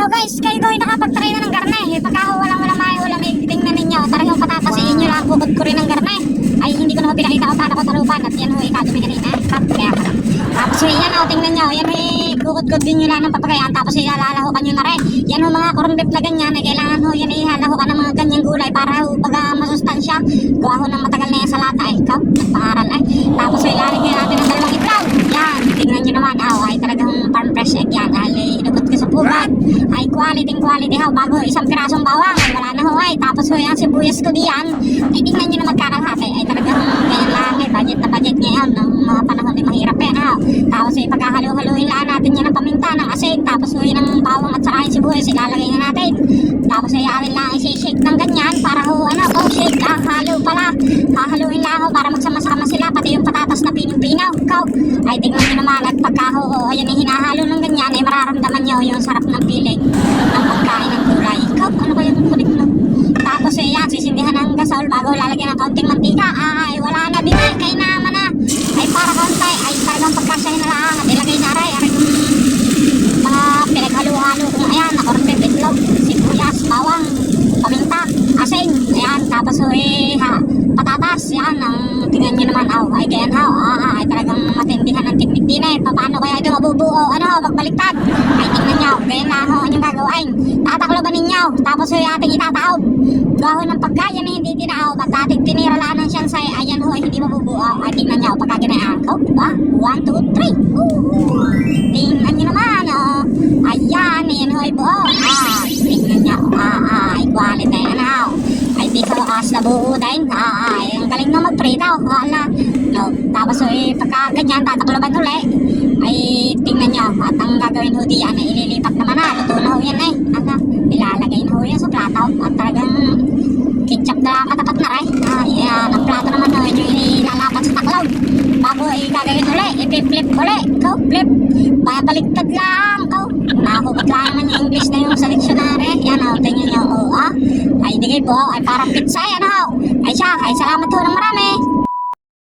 Hello guys, kayo daw ay nakapagtry na ng garne. Eh, pagka walang wala may wala may tingnan ninyo. Talagang patatasin nyo lang bukod ko rin ng garne. Ay hindi ko na pinakita kung paano ko talupan at yan ho ikadumi kanina. Cut, kaya pala. Tapos ho yan ho, tingnan nyo. Yan ho bukod-gud din nyo lang ng papagayan. Tapos ilalalahokan nyo na rin. Yan ho mga beef na ganyan. Ay kailangan ho yan ihalahokan ng mga ganyang gulay para ho pagka masustansya. Gawa ho ng matagal na yan sa lata. Ay, ikaw, nagpangaral ay. Tapos ho ilalagay natin ng dalawang itlog. Yan, tingnan nyo naman. Ah, ay talagang farm fresh egg yan. Ay, inubot ko sa pugad. Ay, quality quality ho. Bago isang pirasong bawang. Ay, wala na ho ay. Tapos ho yan, sibuyas ko diyan. Ay, tingnan nyo na magkakalahati. Ay, talagang ganyan lang. Ay, budget na budget ngayon. Ng mga panahon ay mahirap yan ha. Tapos ay, pagkahalo-haluin lang natin yan ng paminta, ng asin. Tapos ho, ang bawang at saka yung sibuyas. Ilalagay na natin. Tapos ay, alin lang isi-shake ng ganyan. Para ho, ano, oh, shake. Ah, halo pala. Hahaluin lang ho para magsama-sama sila. Pati yung patatas na pining-pinaw. Ikaw. Ay, tingnan nyo naman. At pagka ho, ayan yung hinahalo ng ganyan. Mararamdaman nyo yung sarap ng piling ng pagkain ng gulay. Ikaw, ano ba yung kulit mo? Tapos eh, yan, sisindihan ng gasol bago lalagyan ng kaunting mantika. Ay, wala na din ay, kay naman na. Ay, para kaunti. Ay, talagang pagkasahin na lang. At ilagay na rin. Aray, yung mga pinaghalo-halo kung ayan, na corn beef, itlog, sibuyas, bawang, paminta, asin. Ayan, tapos eh, ha, patatas. Yan, ang tingnan nyo naman. Oh, ay, ganyan ha. Ah, ah, ay, talagang matindihan ng teknik din eh. Paano kaya mabubuo? Ano, magbaliktad. Ay, tingnan nyo. Ganyan na ho, ang yung gagawin. Tatakloban ninyo. Tapos eh, ating itataob. Gaho ng pagkain na hindi tinaob. At ating tinira lang ng siyan sa ayan ho, hindi mabubuo. Ay, tingnan nyo. Pagka ginayaan ko, diba? One, two, three. Ooh. Tingnan nyo naman, oh. Ayan, yan ho, ay buo. Ah, tingnan nyo. Ah, ah, ay quality. Ano, ay di ko as na buo din. Ah, ay, ang galing na mag-prito. Wala. No. Tapos eh, pagka ganyan, tatakloban uli. Ay, gagawin ho diyan ay ililipat naman na. Luto na ho yan eh. Ano, ilalagay na ho yan sa plato. At talagang ketchup na katapat na rin. Ah, yan. Ang plato naman ho, yung ilalapat sa taklaw. Bago ay gagawin uli, ipip-flip uli. Go, flip. Babaliktad lang. Go. Nahugot lang naman yung English na yung sa dictionary. Yan o, tingnan nyo. Oh, ah. Ay, digay po. Ay, parang pizza yan ho. Ay siya. Ay, salamat ho ng marami.